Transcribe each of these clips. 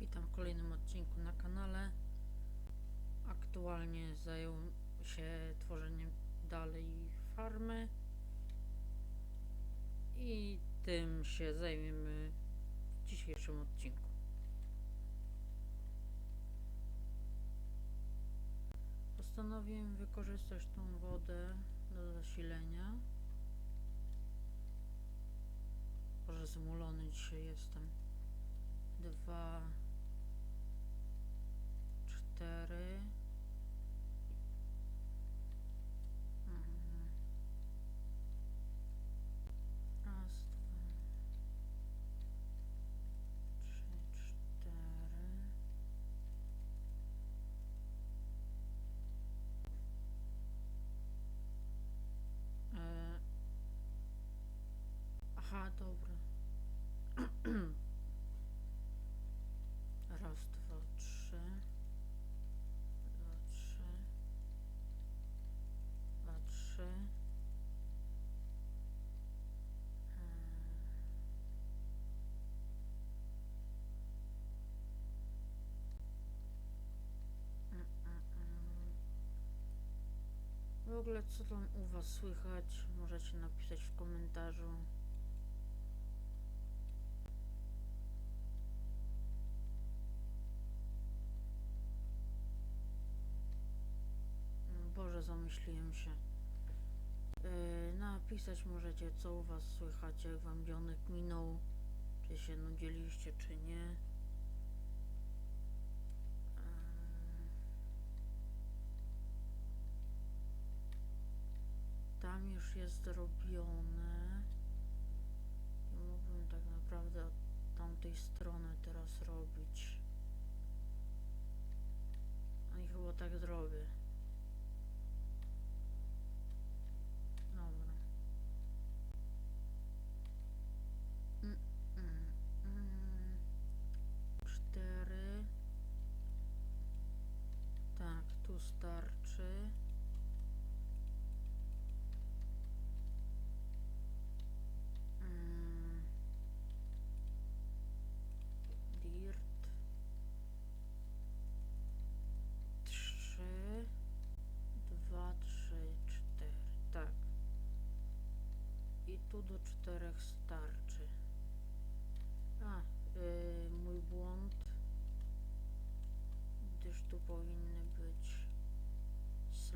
Witam w kolejnym odcinku na kanale. Aktualnie zajął się tworzeniem dalej farmy i tym się zajmiemy w dzisiejszym odcinku. Postanowiłem wykorzystać tą wodę do zasilenia. Boże, zmulony dzisiaj jestem. Dwa, Aha, dobra. Raz, dwa, trzy. Dwa, trzy. Dwa, trzy. Mm, mm, mm. W ogóle co tam u was słychać? Możecie napisać w komentarzu. Zamyśliłem się. Yy, napisać możecie, co u was słychać, jak wam dzionek minął, czy się nudziliście, czy nie. Yy, Tam już jest zrobione. I mógłbym tak naprawdę od tamtej strony teraz robić. No i chyba tak zrobię. Tak, tu starczy. Mm. Dirt. Trzy. Dwa, trzy, cztery. Tak. I tu do czterech starczy. A, yy, mój błąd. Gdyż tu powinny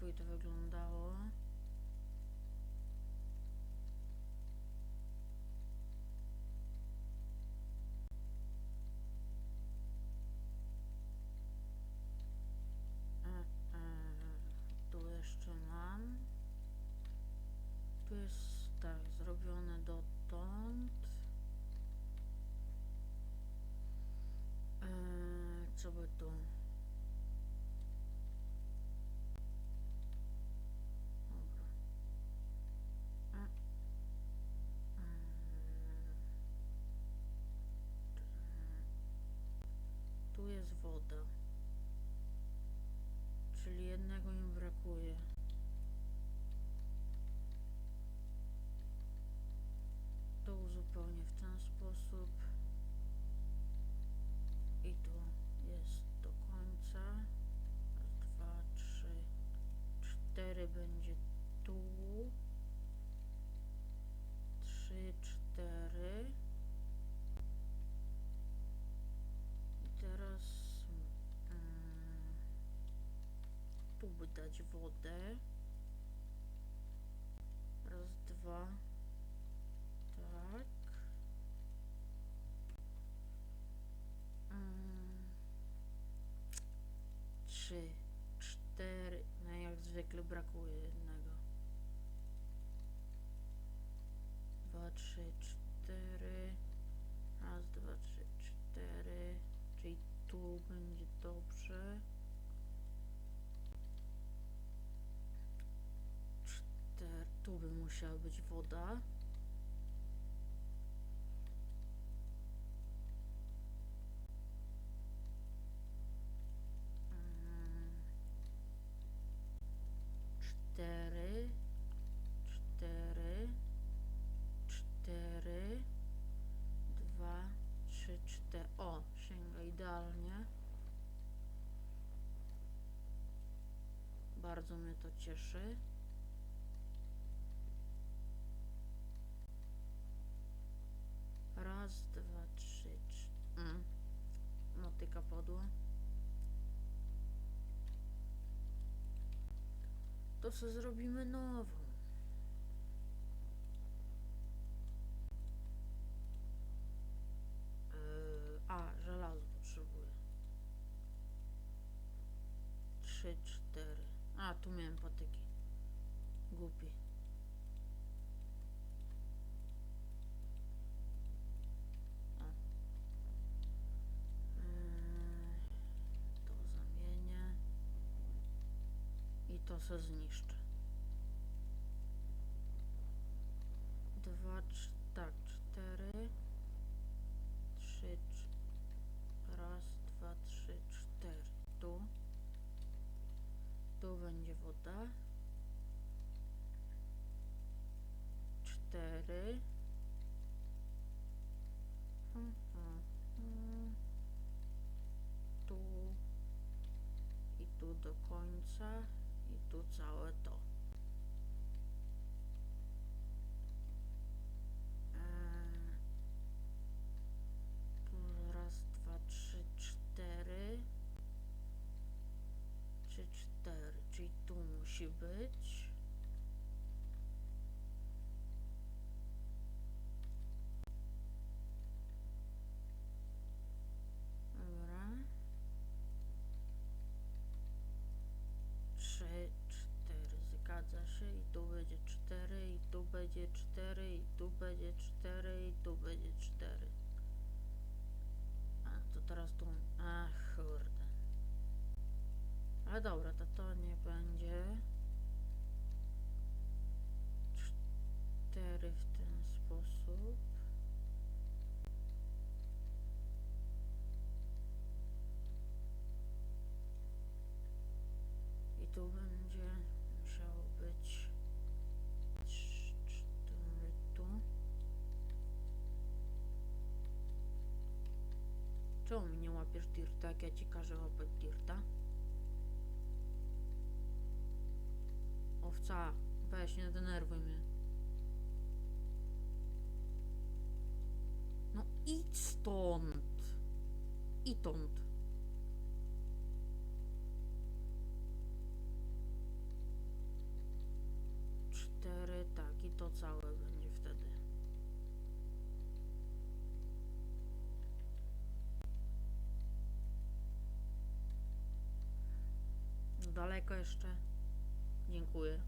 lepiej to wyglądało. E, e, tu jeszcze mam. Tu jest tak zrobione dotąd. E, co by tu? Jest woda. Czyli jednego im brakuje. dodać wodę. Raz, dwa. Tak. Mm. Trzy, cztery. No jak zwykle brakuje jednego. Dwa, trzy, cztery. Raz, dwa, trzy, cztery. Czyli tu będzie dobrze. Musiała być woda. Cztery, cztery, cztery, dwa, trzy, cztery. O, sięga idealnie. Bardzo mnie to cieszy. To co zrobimy nową. Yy, a, żelazo potrzebuję. Trzy, cztery. A, tu miałem patyki. Głupi. To se zniszczę. Dwa, cz- tak, cztery. Trzy, raz, dwa, trzy, cztery. Tu. Tu będzie woda. Cztery. Hmm, hmm, hmm. Tu. I tu do końca. I tu całe to. Eee, A to teraz tu. Ach, kurde. Ale dobra, to to nie będzie. Cztery w Czemu nie łapiesz dirta, jak ja ci każę łapać dirta? Owca, weź, nie denerwuj mnie. No idź stąd. Itąd. Cztery, tak, i to całe Daleko jeszcze. Dziękuję.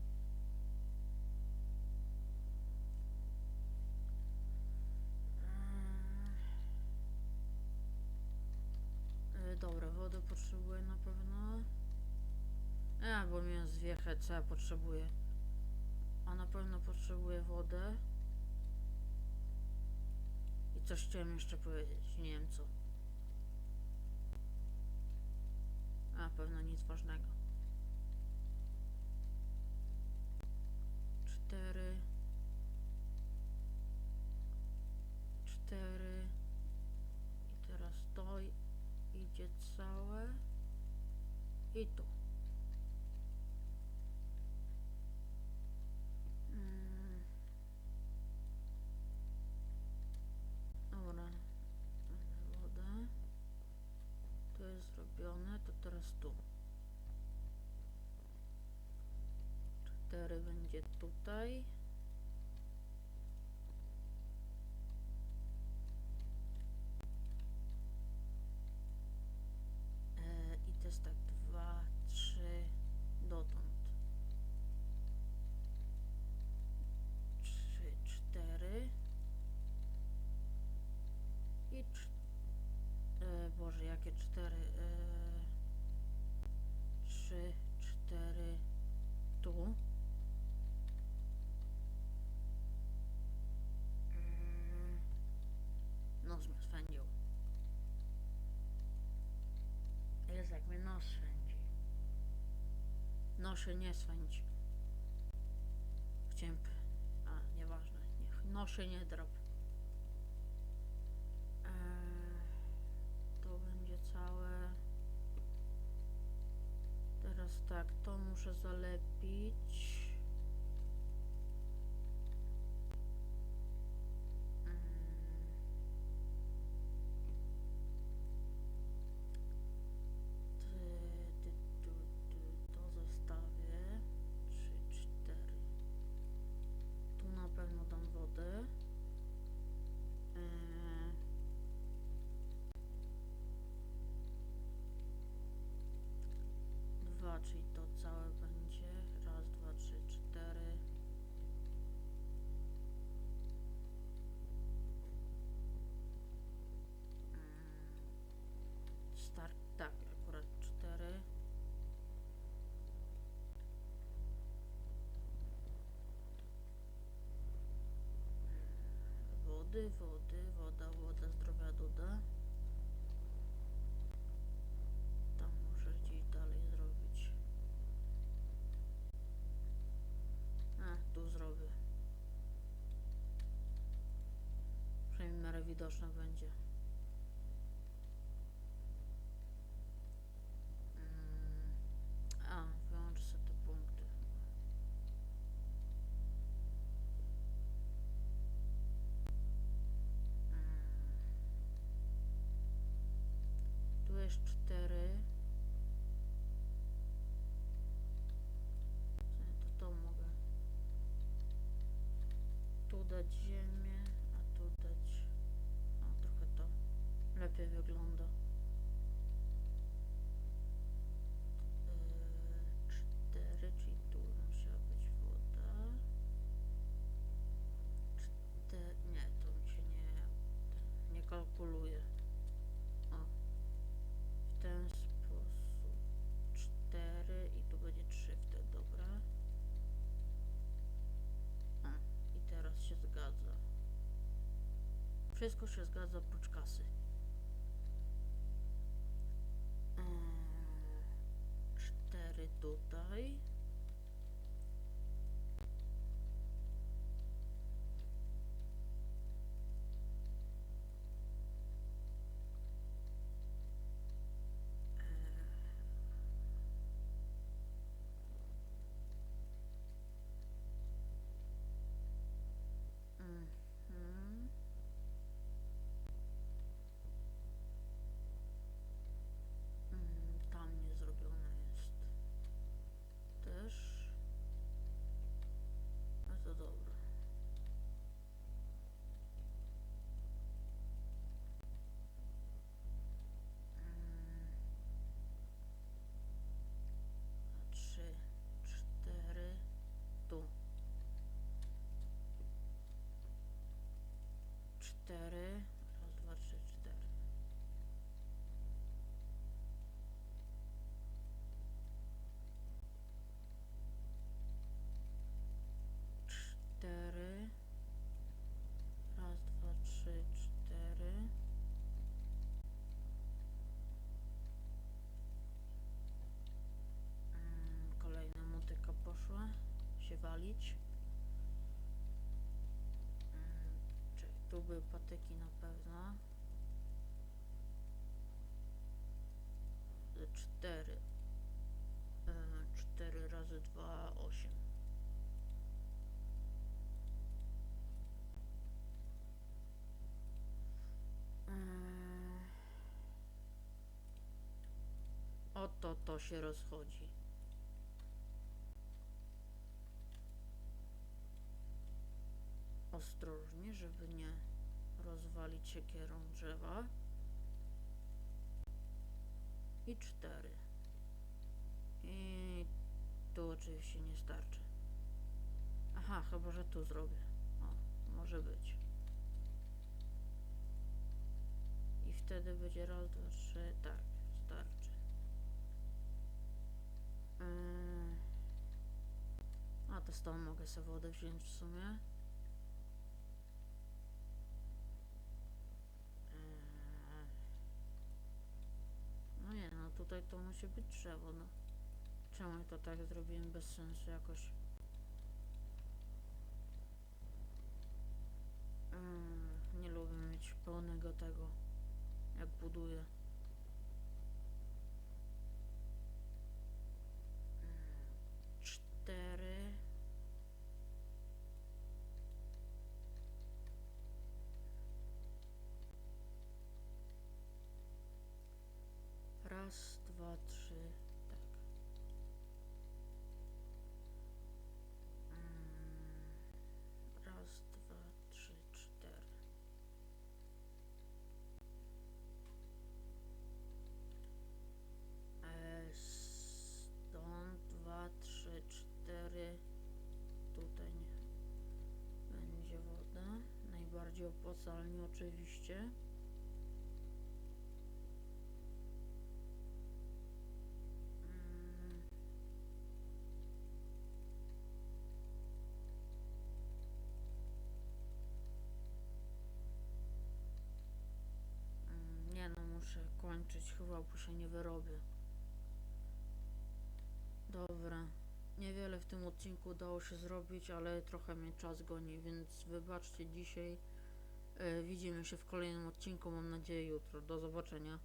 Eee, Dobra, wodę potrzebuję na pewno. A, bo miałem zwiechę, co ja potrzebuję. A na pewno potrzebuję wodę. I coś chciałem jeszcze powiedzieć, nie wiem co. A, pewno nic ważnego. Cztery. Cztery. I teraz to idzie całe. I tu. Mm. Dobra. Wodę. To jest zrobione, to teraz tu. Cztery będzie tutaj. E, I jest tak dwa, trzy dotąd. Trzy, cztery. I cz... E, Boże, jakie cztery? E, trzy, cztery tu. Nos swędzi. Noszy nie swędzi. Chciałem... A, nieważne. Niech noszy nie drap. Eee, to będzie całe... Teraz tak, to muszę zalepić. Czyli to całe będzie. Raz, dwa, trzy, cztery. Mm, Start, tak, akurat cztery. Wody, wody, widoczna będzie. Mm, A, wyłączę sobie te punkty. Mm. Tu jest cztery. To to mogę? Tu dać Wszystko się zgadza oprócz kasy. Eee, Cztery tutaj. Cztery. Raz, tu były patyki na pewno. E, Cztery. E, Cztery razy dwa, osiem. Eee. Oto to się rozchodzi. Ostrożnie, żeby nie rozwalić siekierą drzewa. I cztery. I tu oczywiście nie starczy. Aha, chyba, że tu zrobię. O, może być. I wtedy będzie raz, dwa, trzy. Tak, starczy. Yy. A to z tą mogę sobie wodę wziąć w sumie. Yy. No nie, no tu tutaj to musi być drzewo, no. Czemu ja to tak zrobiłem bez sensu jakoś? Mm, nie lubię mieć pełnego tego, jak buduję. Raz, dwa, trzy, tak. Mm, Raz, dwa, trzy, cztery. Stąd dwa, trzy, cztery. Tutaj będzie woda. Najbardziej opłacalnie oczywiście. Muszę kończyć, chyba się nie wyrobię. Dobra, niewiele w tym odcinku udało się zrobić, ale trochę mnie czas goni, więc wybaczcie dzisiaj. E, widzimy się w kolejnym odcinku, mam nadzieję jutro. Do zobaczenia.